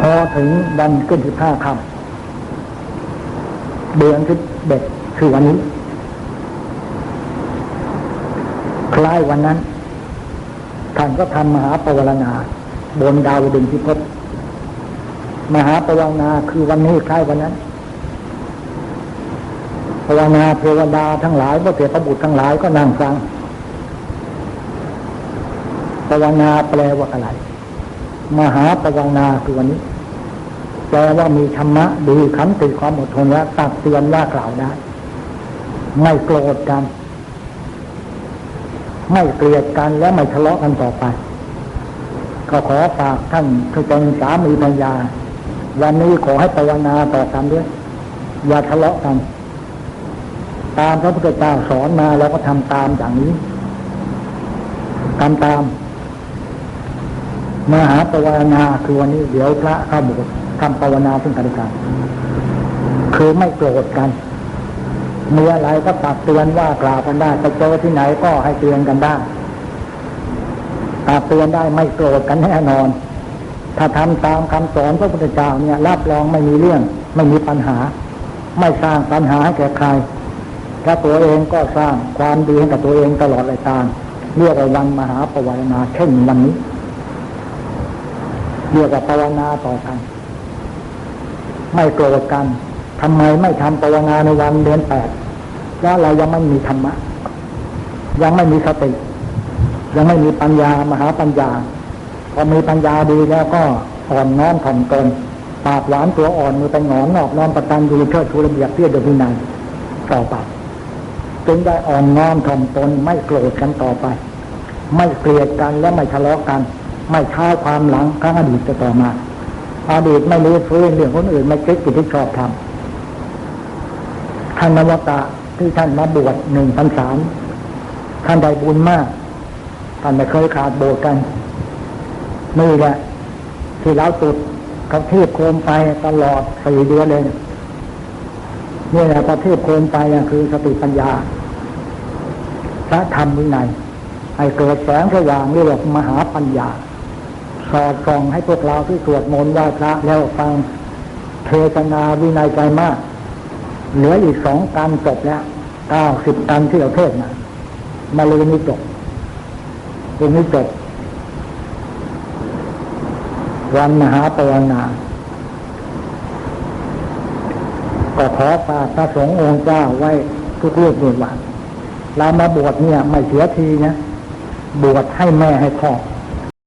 พอถึงวันขึ้นสิบห้าค่ำเดือนที่เด็ดคือวันนี้ คล้ายวันนั้นท่านก็ทำมหาปวารณา บนดาวดึงพิภพมหาปวารณาคือวันนี้คล้ายวันนั้นภาวนาเทวดาทั้งหลายพระเถรบุตรทั้งหลายก็นั่งฟังภาวนาแปลว่าอะไร มหาภาวนาคือวันนี้แปลว่ามีธรรมะดีขันติความอดทนและตักเตือนว่ากล่าวได้ ไม่โกรธกัน ไม่เกลียดกันและไม่ทะเลาะกันต่อไป ก็ขอฝากท่านคือเป็นสามีภรรยา วันนี้ขอให้ภาวนาต่อกันด้วย อย่าทะเลาะกัน ตามพระพุทธเจ้าสอนมาเราก็ทำตามอย่างนี้ทำตาม มหาภาวนาคือวันนี้เดี๋ยวพระเข้าบสถ์ทำภาวนาซึ่งกันและกันคือไม่โกรธกันมีอะไรก็ตักเตือนว่ากล่าวกันได้ไปเจอที่ไหนก็ให้เตือนกันได้ตักเตือนได้ไม่โกรธกันแน่นอน ถ้าทำตามคำสอนพระพุทธเจ้าเนี่ยรับรองไม่มีเรื่อง ไม่มีปัญหา ไม่สร้างปัญหาให้แก่ใครถ้าตัวเองก็สร้างความดีให้กับตัวเองตลอดเลยตามเรียกว่าวันมหาปวารณาเช่นวันนี้ เรียกว่าภาวนาต่อกัน ไม่โกรธกันทำไมไม่ทำภาวนาในวันเดือนแปดว่าเรายังไม่มีธรรมะ ยังไม่มีสติ ยังไม่มีปัญญามหาปัญญา พอมีปัญญาดีแล้วก็อ่อนน้อมถ่อมตนปากหวานตัวอ่อนมือเป็นหงอนนอบน้อมประตันอยู่เชิดชูระเบียบเพียรเดินพินัยต่อไปจึงได้อ่อนน้อมถ่อมตนไม่โกรธกันต่อไป ไม่เกลียดกันและไม่ทะเลาะกัน ไม่ท้าความหลังครั้งอดีตจะต่อมาอดีตไม่รู้ฟื้นเรื่องคนอื่นไม่คิดกิจที่ชอบทำท่านนวตะที่ท่านมาบวชหนึ่งพันสามท่านได้บุญมากท่านไม่เคยขาดโบสถ์กันนี่แหละ ที่เราตุดเขาเทพโคมไปตลอดสี่เดือนเลยนี่แหละพอเทพโคมไปคือสติปัญญาพระธรรมวินัยให้เกิดแสงสว่างเรียกว่ามหาปัญญา สอดส่องให้พวกเราที่สวดมนต์ไหว้พระแล้วฟังเทศนาวินัยใจมาก เหลืออีกสองกันจบแล้วเก้าสิบตันที่เราเทศนะมาเลยนี้จบเรื่องนี้จบวันมหาปวนาก็ขอฝากพระสงฆ์องค์เจ้าไว้ทุกเรื่องด้วยว่าเรามาบวชเนี่ย ไม่เสียทีนะ บวชให้แม่ให้พ่อ